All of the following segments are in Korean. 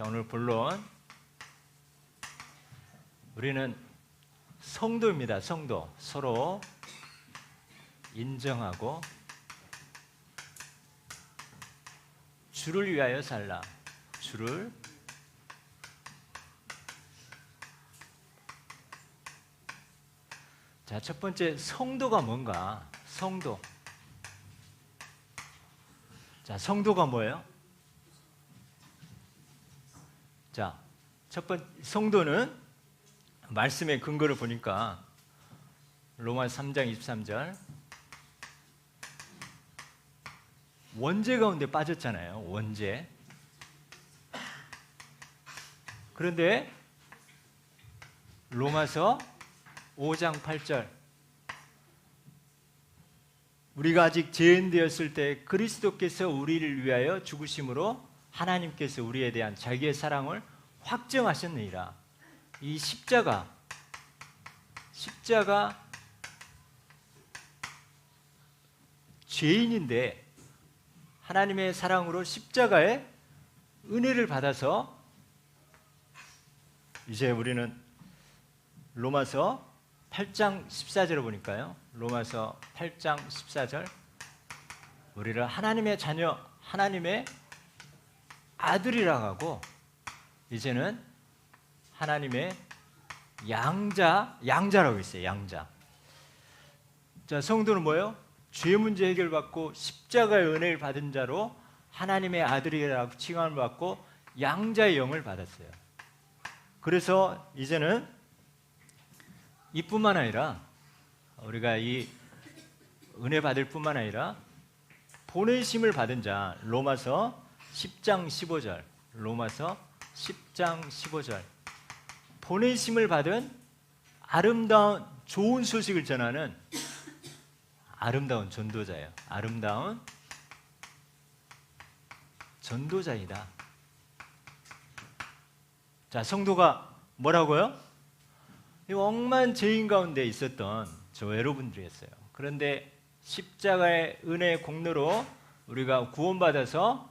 자, 오늘 본론 우리는 성도입니다. 성도. 서로 인정하고 주를 위하여 살라. 주를 자, 첫 번째 성도가 뭔가? 성도. 자, 성도가 뭐예요? 자, 첫 번째 성도는 말씀의 근거를 보니까 로마 3장 23절 원죄 가운데 빠졌잖아요. 원죄. 그런데 로마서 5장 8절 우리가 아직 죄인 되었을 때 그리스도께서 우리를 위하여 죽으심으로 하나님께서 우리에 대한 자기의 사랑을 확정하셨느니라. 이 십자가 십자가 죄인인데 하나님의 사랑으로 십자가의 은혜를 받아서 이제 우리는 로마서 8장 14절을 보니까요. 로마서 8장 14절 우리를 하나님의 자녀, 하나님의 아들이라고 하고 이제는 하나님의 양자, 양자라고 있어요. 양자. 자, 성도는 뭐예요? 죄 문제 해결받고 십자가의 은혜를 받은 자로 하나님의 아들이라고 칭함을 받고 양자의 영을 받았어요. 그래서 이제는 이뿐만 아니라 우리가 이 은혜 받을 뿐만 아니라 보내심을 받은 자 로마서 10장 15절 로마서 10장 15절 보내심을 받은 아름다운 좋은 소식을 전하는 아름다운 전도자예요. 아름다운 전도자이다. 자, 성도가 뭐라고요? 이 억만 죄인 가운데 있었던 저 여러분들이었어요. 그런데 십자가의 은혜 공로로 우리가 구원받아서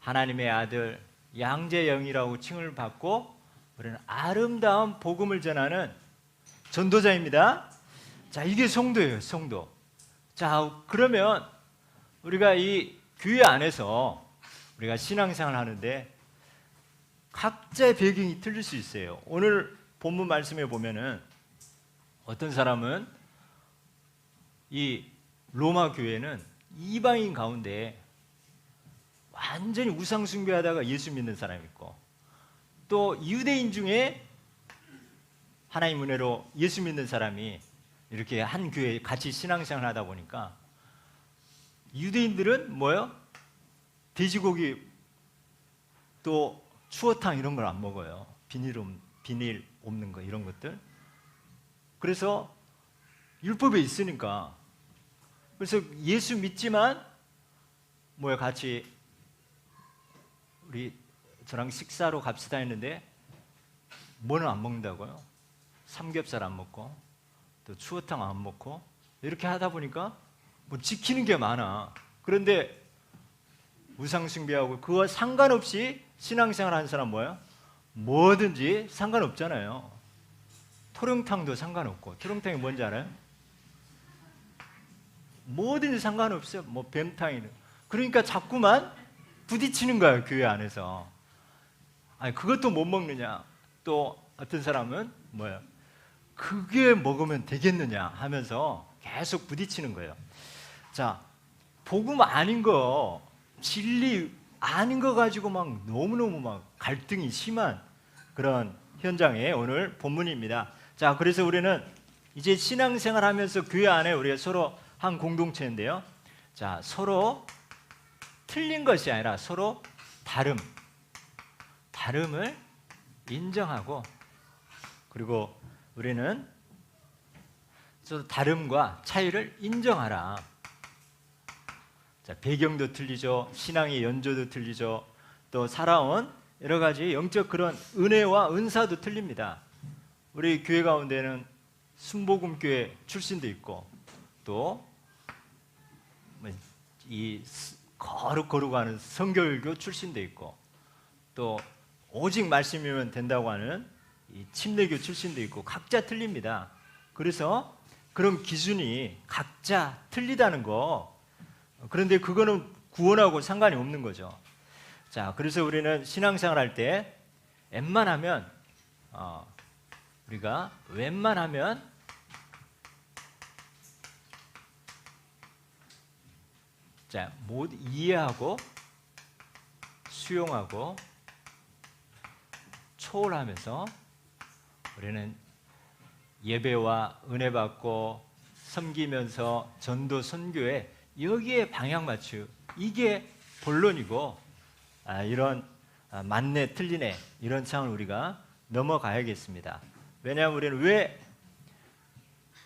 하나님의 아들 양재 영이라고 칭을 받고 우리는 아름다운 복음을 전하는 전도자입니다. 자, 이게 성도예요, 성도. 자, 그러면 우리가 이 교회 안에서 우리가 신앙생활 하는데 각자의 배경이 틀릴 수 있어요. 오늘 본문 말씀에 보면은 어떤 사람은 이 로마 교회는 이방인 가운데 완전히 우상 숭배하다가 예수 믿는 사람이 있고 또 유대인 중에 하나님 은혜로 예수 믿는 사람이 이렇게 한 교회에 같이 신앙생활 하다 보니까 유대인들은 뭐요? 돼지고기 또 추어탕 이런 걸 안 먹어요. 비닐, 없, 비닐 없는 거 이런 것들. 그래서 율법에 있으니까 그래서 예수 믿지만 뭐야 같이 우리 저랑 식사로 갑시다 했는데 뭐는 안 먹는다고요? 삼겹살 안 먹고 또 추어탕 안 먹고 이렇게 하다 보니까 뭐 지키는 게 많아. 그런데 우상 숭배하고 그와 상관없이 신앙생활 하는 사람 뭐야? 뭐든지 상관없잖아요. 토룡탕도 상관없고 토룡탕이 뭔지 알아요? 뭐든지 상관없어요. 뭐 뱀탕이는. 그러니까 자꾸만 부딪히는 거예요 교회 안에서. 아니 그것도 못 먹느냐? 또 어떤 사람은 뭐예요? 그게 먹으면 되겠느냐 하면서 계속 부딪히는 거예요. 자, 복음 아닌 거, 진리 아닌 거 가지고 막 너무너무 막 갈등이 심한 그런 현장의 오늘 본문입니다. 자, 그래서 우리는 이제 신앙생활 하면서 교회 안에 우리가 서로 한 공동체인데요. 자, 서로 틀린 것이 아니라 서로 다름, 다름을 인정하고 그리고 우리는 다름과 차이를 인정하라. 자, 배경도 틀리죠. 신앙의 연조도 틀리죠. 또 살아온 여러 가지 영적 그런 은혜와 은사도 틀립니다. 우리 교회 가운데는 순복음 교회 출신도 있고 또이 뭐 거룩 거룩하는 성결교 출신도 있고 또 오직 말씀이면 된다고 하는 이 침례교 출신도 있고 각자 틀립니다. 그래서 그런 기준이 각자 틀리다는 거. 그런데 그거는 구원하고 상관이 없는 거죠. 자, 그래서 우리는 신앙생활 할 때 웬만하면 어, 우리가 웬만하면 자, 못 이해하고 수용하고 초월하면서 우리는 예배와 은혜 받고 섬기면서 전도 선교에 여기에 방향 맞추 이게 본론이고 아, 이런 아, 맞네 틀리네 이런 창을 우리가 넘어가야겠습니다. 왜냐하면 우리는 왜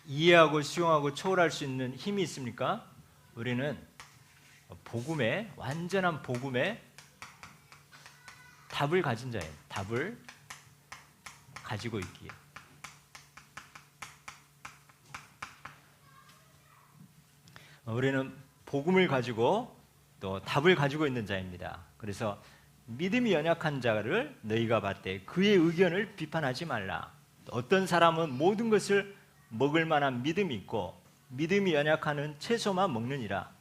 이해하고 수용하고 초월할 수 있는 힘이 있습니까? 우리는 복음의 완전한 복음의 답을 가진 자예요. 답을 가지고 있기에. 우리는 복음을 가지고 또 답을 가지고 있는 자입니다. 그래서 믿음이 연약한 자를 너희가 봤대 그의 의견을 비판하지 말라. 어떤 사람은 모든 것을 먹을 만한 믿음이 있고 믿음이 연약하는 채소만 먹느니라.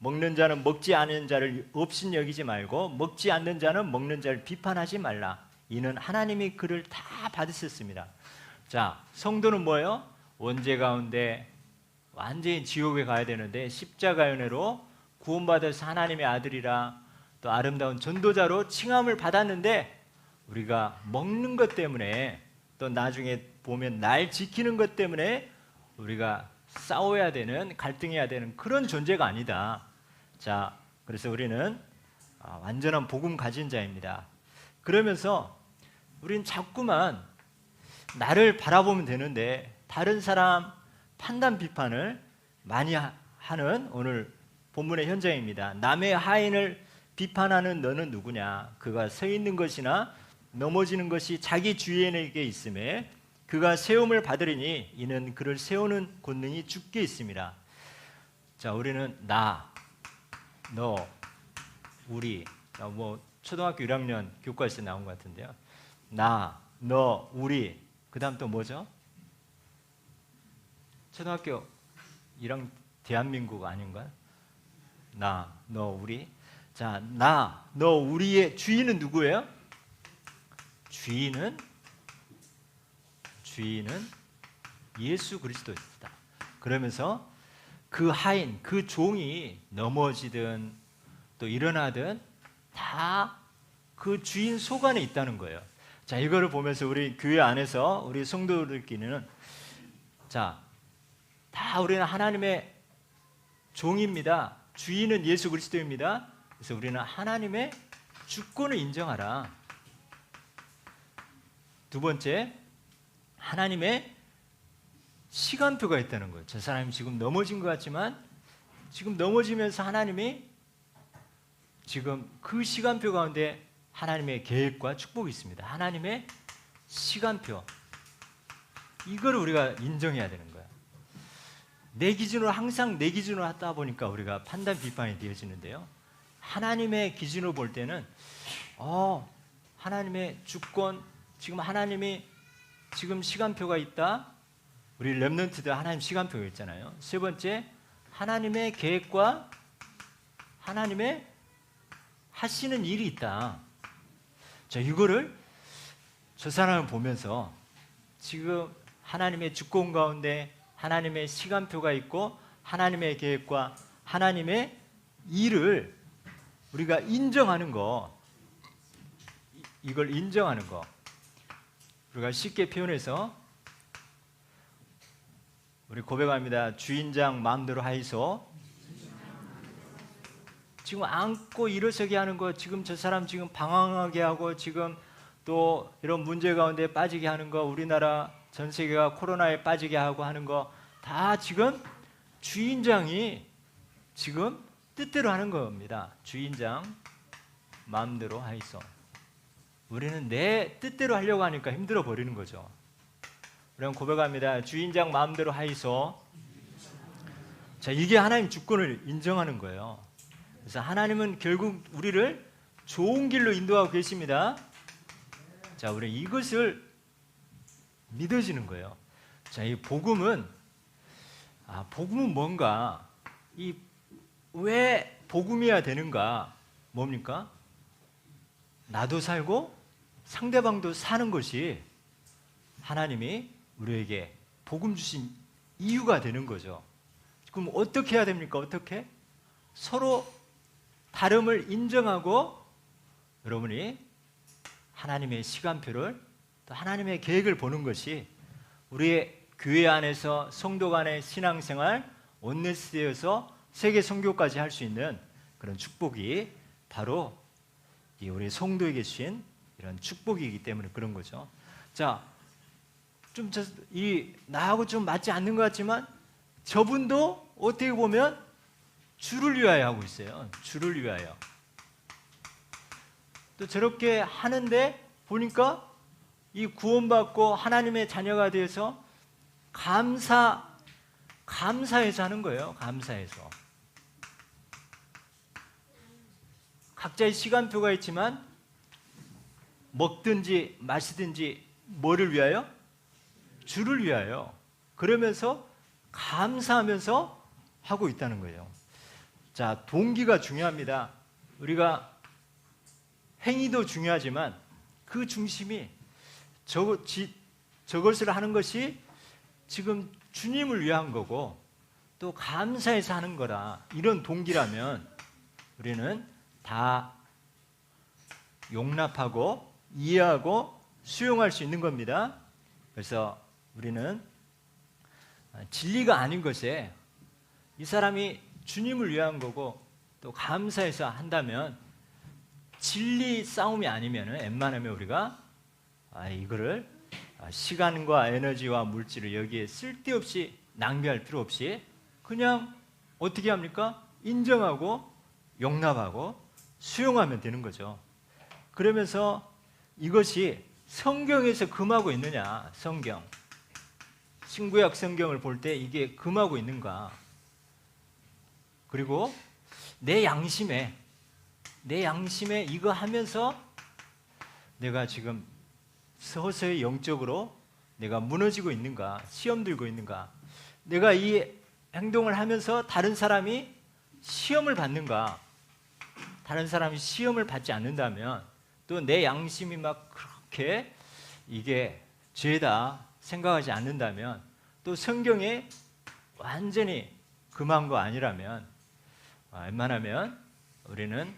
먹는 자는 먹지 않는 자를 없인 여기지 말고 먹지 않는 자는 먹는 자를 비판하지 말라. 이는 하나님이 그를 다 받으셨습니다. 자, 성도는 뭐예요? 원죄 가운데 완전히 지옥에 가야 되는데 십자가 연애로 구원받아서 하나님의 아들이라 또 아름다운 전도자로 칭함을 받았는데 우리가 먹는 것 때문에 또 나중에 보면 날 지키는 것 때문에 우리가 싸워야 되는 갈등해야 되는 그런 존재가 아니다. 자, 그래서 우리는 아, 완전한 복음 가진 자입니다. 그러면서 우린 자꾸만 나를 바라보면 되는데 다른 사람 판단 비판을 많이 하는 오늘 본문의 현장입니다. 남의 하인을 비판하는 너는 누구냐? 그가 서 있는 것이나 넘어지는 것이 자기 주인에게 있음에 그가 세움을 받으리니 이는 그를 세우는 권능이 죽게 있습니다. 자, 우리는 나, 너, 우리, 뭐 초등학교 1학년 교과에서 나온 것 같은데요. 나, 너, 우리, 그 다음 또 뭐죠? 초등학교 1학년 대한민국 아닌가요? 나, 너, 우리. 자, 나, 너, 우리의 주인은 누구예요? 주인은 주인은 예수 그리스도입니다. 그러면서 그 하인, 그 종이 넘어지든 또 일어나든 다 그 주인 속 안에 있다는 거예요. 자, 이거를 보면서 우리 교회 안에서 우리 성도들끼리는 자, 다 우리는 하나님의 종입니다. 주인은 예수 그리스도입니다. 그래서 우리는 하나님의 주권을 인정하라. 두 번째, 하나님의 시간표가 있다는 거예요. 저 사람이 지금 넘어진 것 같지만 지금 넘어지면서 하나님이 지금 그 시간표 가운데 하나님의 계획과 축복이 있습니다. 하나님의 시간표. 이걸 우리가 인정해야 되는 거야. 내 기준으로 항상 내 기준으로 하다 보니까 우리가 판단 비판이 되어지는데요. 하나님의 기준으로 볼 때는 어, 하나님의 주권 지금 하나님이 지금 시간표가 있다. 우리 렘넌트들 하나님 시간표가 있잖아요. 세 번째 하나님의 계획과 하나님의 하시는 일이 있다. 자, 이거를 저 사람을 보면서 지금 하나님의 주권 가운데 하나님의 시간표가 있고 하나님의 계획과 하나님의 일을 우리가 인정하는 거 이걸 인정하는 거 우리가 쉽게 표현해서 우리 고백합니다. 주인장 마음대로 하이소. 지금 안고 일어서게 하는 거 지금 저 사람 지금 방황하게 하고 지금 또 이런 문제 가운데 빠지게 하는 거 우리나라 전 세계가 코로나에 빠지게 하고 하는 거 다 지금 주인장이 지금 뜻대로 하는 겁니다. 주인장 마음대로 하이소. 우리는 내 뜻대로 하려고 하니까 힘들어 버리는 거죠. 우리는 고백합니다. 주인장 마음대로 하이소. 자, 이게 하나님 주권을 인정하는 거예요. 그래서 하나님은 결국 우리를 좋은 길로 인도하고 계십니다. 자, 우리 이것을 믿어지는 거예요. 자, 이 복음은 아, 복음은 뭔가 이 왜 복음이어야 되는가? 뭡니까? 나도 살고 상대방도 사는 것이 하나님이 우리에게 복음 주신 이유가 되는 거죠. 그럼 어떻게 해야 됩니까? 어떻게? 서로 다름을 인정하고 여러분이 하나님의 시간표를 또 하나님의 계획을 보는 것이 우리의 교회 안에서 성도 간의 신앙생활 온네스에서 세계 선교까지 할 수 있는 그런 축복이 바로 이 우리 성도에게 주신 이런 축복이기 때문에 그런 거죠. 자, 좀 이 나하고 좀 맞지 않는 것 같지만 저분도 어떻게 보면 주를 위하여 하고 있어요. 주를 위하여. 또 저렇게 하는데 보니까 이 구원받고 하나님의 자녀가 되어서 감사 감사해서 하는 거예요. 감사해서. 각자의 시간표가 있지만 먹든지 마시든지 뭐를 위하여? 주를 위하여. 그러면서 감사하면서 하고 있다는 거예요. 자, 동기가 중요합니다. 우리가 행위도 중요하지만 그 중심이 저, 지, 저것을 하는 것이 지금 주님을 위한 거고 또 감사해서 하는 거라 이런 동기라면 우리는 다 용납하고 이해하고 수용할 수 있는 겁니다. 그래서 우리는 진리가 아닌 것에 이 사람이 주님을 위한 거고 또 감사해서 한다면 진리 싸움이 아니면 웬만하면 우리가 아, 이거를 시간과 에너지와 물질을 여기에 쓸데없이 낭비할 필요 없이 그냥 어떻게 합니까? 인정하고 용납하고 수용하면 되는 거죠. 그러면서 이것이 성경에서 금하고 있느냐, 성경. 신구약 성경을 볼 때 이게 금하고 있는가. 그리고 내 양심에, 내 양심에 이거 하면서 내가 지금 서서히 영적으로 내가 무너지고 있는가, 시험 들고 있는가, 내가 이 행동을 하면서 다른 사람이 시험을 받는가, 다른 사람이 시험을 받지 않는다면 또 내 양심이 막 그렇게 이게 죄다 생각하지 않는다면 또 성경에 완전히 금한 거 아니라면 아, 웬만하면 우리는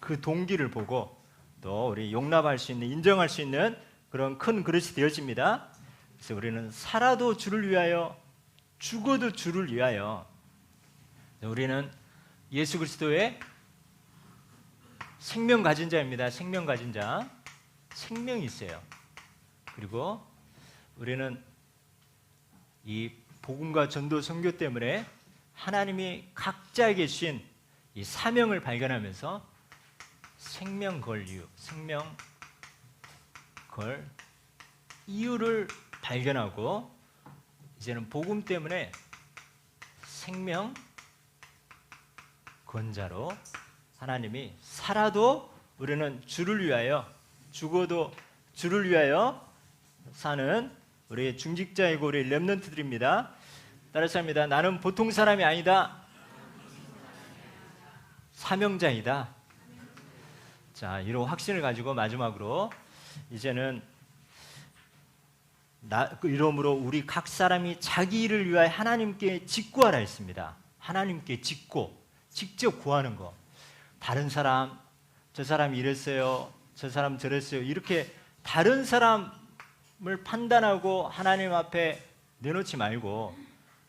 그 동기를 보고 또 우리 용납할 수 있는 인정할 수 있는 그런 큰 그릇이 되어집니다. 그래서 우리는 살아도 주를 위하여 죽어도 주를 위하여 우리는 예수 그리스도의 생명 가진 자입니다. 생명 가진 자. 생명이 있어요. 그리고 우리는 이 복음과 전도 선교 때문에 하나님이 각자에게 주신 이 사명을 발견하면서 생명 걸 이유, 생명 걸 이유를 발견하고 이제는 복음 때문에 생명 건자로 하나님이 살아도 우리는 주를 위하여 죽어도 주를 위하여 사는 우리 중직자이고 우리 렘넌트들입니다. 따라서 합니다. 나는 보통 사람이 아니다. 사명자이다. 자, 이런 확신을 가지고 마지막으로 이제는 나, 그 이러므로 우리 각 사람이 자기 일을 위하여 하나님께 직구하라 했습니다. 하나님께 직고, 직접 구하는 거. 다른 사람, 저 사람이 이랬어요. 저 사람 저랬어요. 이렇게 다른 사람을 판단하고 하나님 앞에 내놓지 말고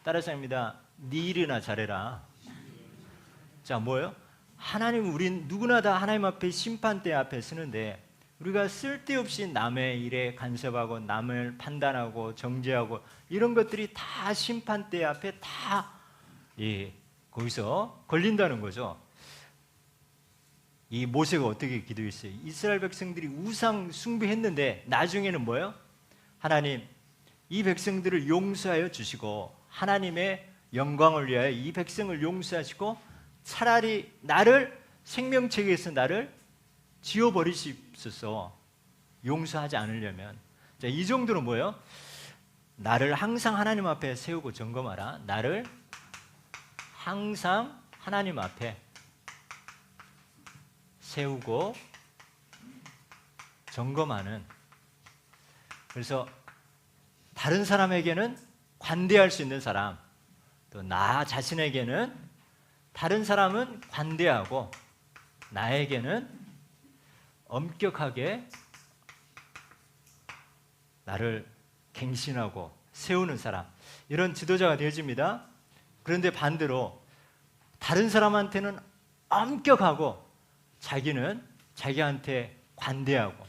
따라서 합니다. 네 일이나 잘해라. 자, 뭐예요? 하나님 우린 누구나 다 하나님 앞에 심판대 앞에 서는데 우리가 쓸데없이 남의 일에 간섭하고 남을 판단하고 정죄하고 이런 것들이 다 심판대 앞에 다 예, 거기서 걸린다는 거죠. 이 모세가 어떻게 기도했어요? 이스라엘 백성들이 우상 숭배했는데 나중에는 뭐예요? 하나님 이 백성들을 용서하여 주시고 하나님의 영광을 위하여 이 백성을 용서하시고 차라리 나를 생명책에서 나를 지워버리십소서 용서하지 않으려면 자, 이 정도로 뭐예요? 나를 항상 하나님 앞에 세우고 점검하라. 나를 항상 하나님 앞에 세우고 점검하는 그래서 다른 사람에게는 관대할 수 있는 사람 또 나 자신에게는 다른 사람은 관대하고 나에게는 엄격하게 나를 갱신하고 세우는 사람 이런 지도자가 되어집니다. 그런데 반대로 다른 사람한테는 엄격하고 자기는 자기한테 관대하고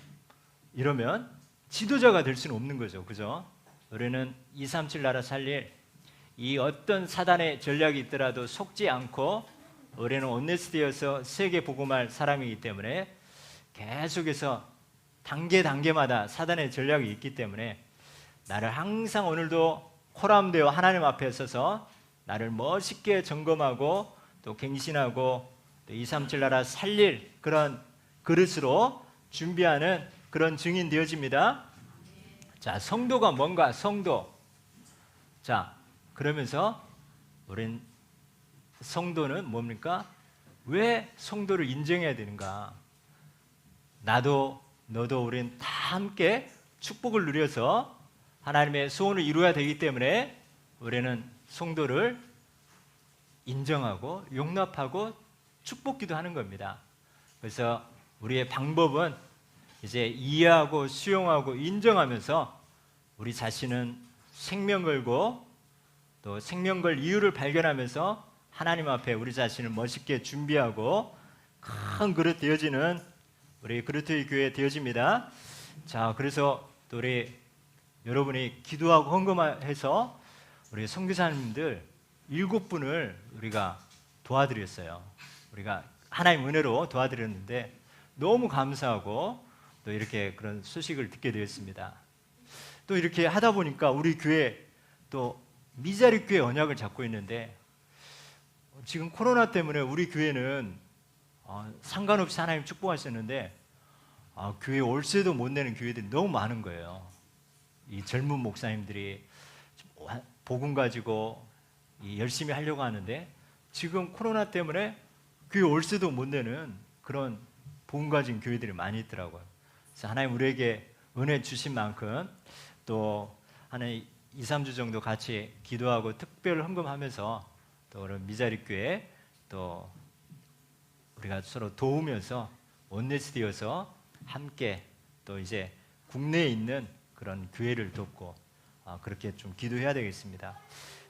이러면 지도자가 될 수는 없는 거죠. 그죠? 우리는 237 나라 살릴 이 어떤 사단의 전략이 있더라도 속지 않고 우리는 온네스티여서 세계 복음할 사람이기 때문에 계속해서 단계 단계마다 사단의 전략이 있기 때문에 나를 항상 오늘도 호람되어 하나님 앞에 서서 나를 멋있게 점검하고 또 갱신하고 또 237 나라 살릴 그런 그릇으로 준비하는 그런 증인 되어집니다. 자, 성도가 뭔가 성도. 자, 그러면서 우린 성도는 뭡니까? 왜 성도를 인정해야 되는가? 나도 너도 우린 다 함께 축복을 누려서 하나님의 소원을 이루어야 되기 때문에 우리는 성도를 인정하고 용납하고 축복기도 하는 겁니다. 그래서 우리의 방법은 이제 이해하고 수용하고 인정하면서 우리 자신은 생명 걸고 또 생명 걸 이유를 발견하면서 하나님 앞에 우리 자신을 멋있게 준비하고 큰 그릇 되어지는 우리 그루트의 교회 되어집니다. 자, 그래서 또 우리 여러분이 기도하고 헌금해서 우리 선교사님들 일곱 분을 우리가 도와드렸어요. 우리가 하나님 은혜로 도와드렸는데 너무 감사하고 또 이렇게 그런 소식을 듣게 되었습니다. 또 이렇게 하다 보니까 우리 교회 또 미자리 교회 언약을 잡고 있는데 지금 코로나 때문에 우리 교회는 어, 상관없이 하나님 축복하셨는데 아, 교회 월세도 못 내는 교회들이 너무 많은 거예요. 이 젊은 목사님들이 복음 가지고 열심히 하려고 하는데 지금 코로나 때문에 교회 월세도 못 내는 그런 복음 가진 교회들이 많이 있더라고요. 하나님 우리에게 은혜 주신 만큼 또한 2, 3주 정도 같이 기도하고 특별 헌금하면서 또 그런 미자리 교회 또 우리가 서로 도우면서 원네스디어서 함께 또 이제 국내에 있는 그런 교회를 돕고 아, 그렇게 좀 기도해야 되겠습니다.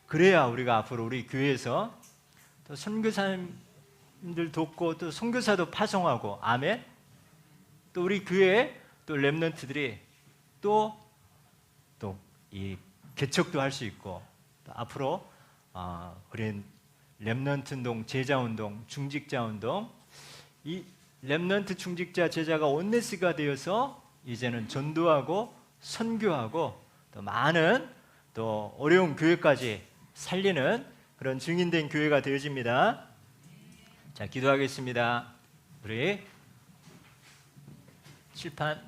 그래야 우리가 앞으로 우리 교회에서 또 선교사님들 돕고 또 선교사도 파송하고 아멘. 또 우리 교회 또 렘넌트들이 또또 이 개척도 할 수 있고 앞으로 아, 우리 렘넌트 운동, 제자 운동, 중직자 운동 이 렘넌트 중직자 제자가 온네스가 되어서 이제는 전도하고 선교하고 또 많은 또 어려운 교회까지 살리는 그런 증인된 교회가 되어집니다. 자, 기도하겠습니다. 우리 칠판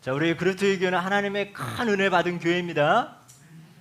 자, 우리 그루트의 교회는 하나님의 큰 은혜 받은 교회입니다.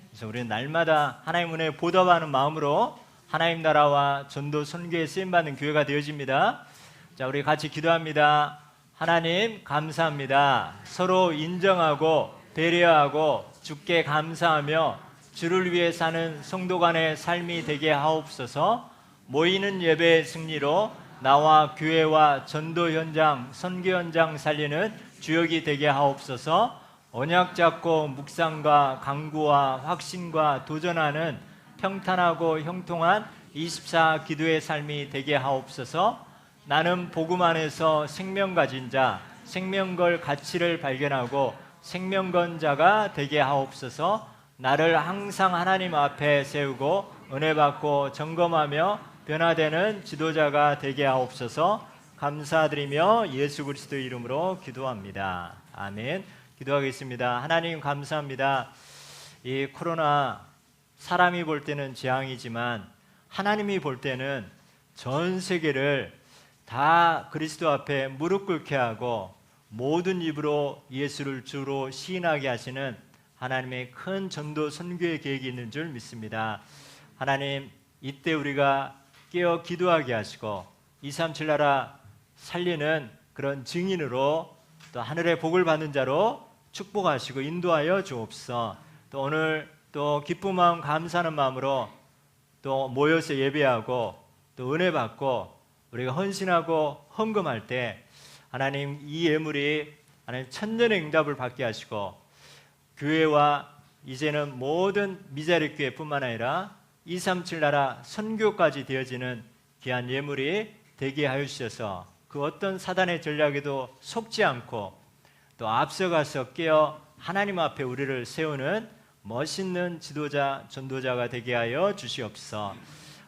그래서 우리는 날마다 하나님 은혜 보답하는 마음으로 하나님 나라와 전도 선교에 쓰임 받는 교회가 되어집니다. 자, 우리 같이 기도합니다. 하나님 감사합니다. 서로 인정하고 배려하고 주께 감사하며 주를 위해 사는 성도 간의 삶이 되게 하옵소서. 모이는 예배의 승리로 나와 교회와 전도 현장, 선교 현장 살리는 주역이 되게 하옵소서. 언약 잡고 묵상과 강구와 확신과 도전하는 평탄하고 형통한 24 기도의 삶이 되게 하옵소서. 나는 복음 안에서 생명 가진 자, 생명걸 가치를 발견하고 생명건 자가 되게 하옵소서. 나를 항상 하나님 앞에 세우고 은혜 받고 점검하며 변화되는 지도자가 되게 하옵소서. 감사드리며 예수 그리스도의 이름으로 기도합니다. 아멘. 기도하겠습니다. 하나님 감사합니다. 이 코로나 사람이 볼 때는 재앙이지만 하나님이 볼 때는 전 세계를 다 그리스도 앞에 무릎 꿇게 하고 모든 입으로 예수를 주로 시인하게 하시는 하나님의 큰 전도 선교의 계획이 있는 줄 믿습니다. 하나님 이때 우리가 깨어 기도하게 하시고 237 나라 살리는 그런 증인으로 또 하늘의 복을 받는 자로 축복하시고 인도하여 주옵소서. 또 오늘 또 기쁜 마음 감사하는 마음으로 또 모여서 예배하고 또 은혜 받고 우리가 헌신하고 헌금할 때 하나님 이 예물이 하나님 천년의 응답을 받게 하시고 교회와 이제는 모든 미자리 교회뿐만 아니라 237 나라 선교까지 되어지는 귀한 예물이 되게 하여 주셔서 그 어떤 사단의 전략에도 속지 않고 또 앞서가서 깨어 하나님 앞에 우리를 세우는 멋있는 지도자 전도자가 되게 하여 주시옵소서.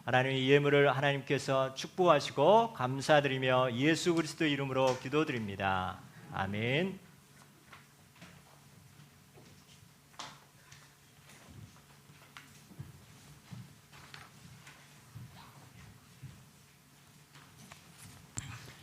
하나님 이 예물을 하나님께서 축복하시고 감사드리며 예수 그리스도 이름으로 기도드립니다. 아멘.